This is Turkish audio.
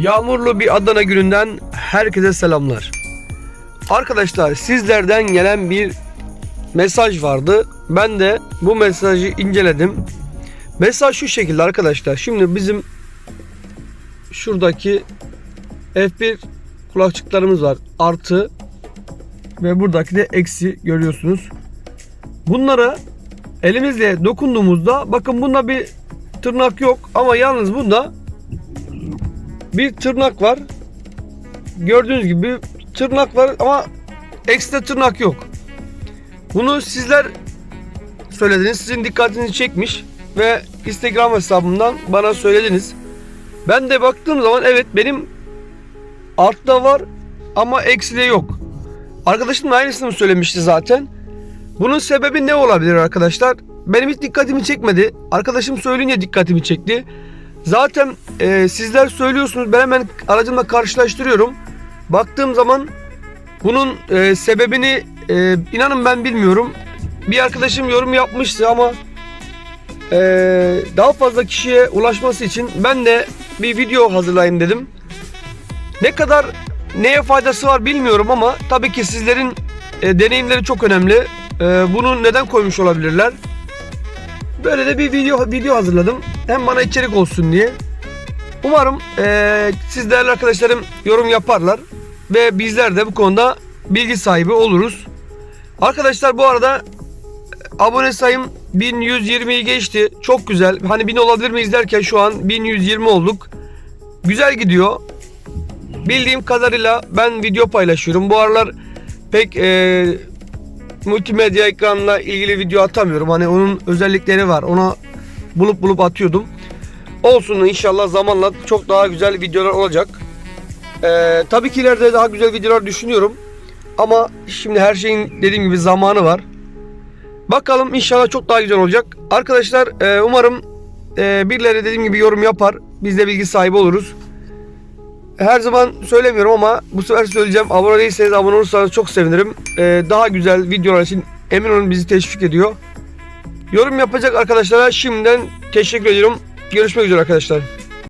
Yağmurlu bir Adana gününden herkese selamlar. Arkadaşlar sizlerden gelen bir mesaj vardı. Ben de bu mesajı inceledim. Mesaj şu şekilde arkadaşlar. Şimdi bizim şuradaki F1 kulakçıklarımız var. Artı ve buradaki de eksi görüyorsunuz. Bunlara elimizle dokunduğumuzda bakın bunda bir tırnak yok ama yalnız bunda bir tırnak var. Gördüğünüz gibi tırnak var ama ekstra tırnak yok. Bunu sizler söylediniz. Sizin dikkatinizi çekmiş ve Instagram hesabımdan bana söylediniz. Ben de baktığım zaman evet benim altta var ama ekside yok. Arkadaşım da aynısını söylemişti zaten. Bunun sebebi ne olabilir arkadaşlar? Benim hiç dikkatimi çekmedi. Arkadaşım söyleyince dikkatimi çekti. Zaten e, sizler söylüyorsunuz. Ben hemen aracımla karşılaştırıyorum. Baktığım zaman bunun e, sebebini e, inanın ben bilmiyorum. Bir arkadaşım yorum yapmıştı ama e, daha fazla kişiye ulaşması için ben de bir video hazırlayayım dedim. Ne kadar neye faydası var bilmiyorum ama tabii ki sizlerin e, deneyimleri çok önemli. E, bunu neden koymuş olabilirler? Böyle de bir video video hazırladım. Hem bana içerik olsun diye. Umarım e, siz değerli arkadaşlarım yorum yaparlar ve bizler de bu konuda bilgi sahibi oluruz. Arkadaşlar bu arada e, abone sayım 1120'yi geçti. Çok güzel. Hani 1000 olabilir miyiz derken şu an 1120 olduk. Güzel gidiyor. Bildiğim kadarıyla ben video paylaşıyorum. Bu aralar pek e, multimedya ekranla ilgili video atamıyorum. Hani onun özellikleri var. Ona bulup bulup atıyordum. Olsun inşallah zamanla çok daha güzel videolar olacak. Ee, tabii ki ileride daha güzel videolar düşünüyorum. Ama şimdi her şeyin dediğim gibi zamanı var. Bakalım inşallah çok daha güzel olacak. Arkadaşlar e, umarım e, birileri dediğim gibi yorum yapar. Biz de bilgi sahibi oluruz. Her zaman söylemiyorum ama bu sefer söyleyeceğim. Abone değilseniz abone olursanız çok sevinirim. Ee, daha güzel videolar için emin olun bizi teşvik ediyor. Yorum yapacak arkadaşlara şimdiden teşekkür ediyorum. Görüşmek üzere arkadaşlar.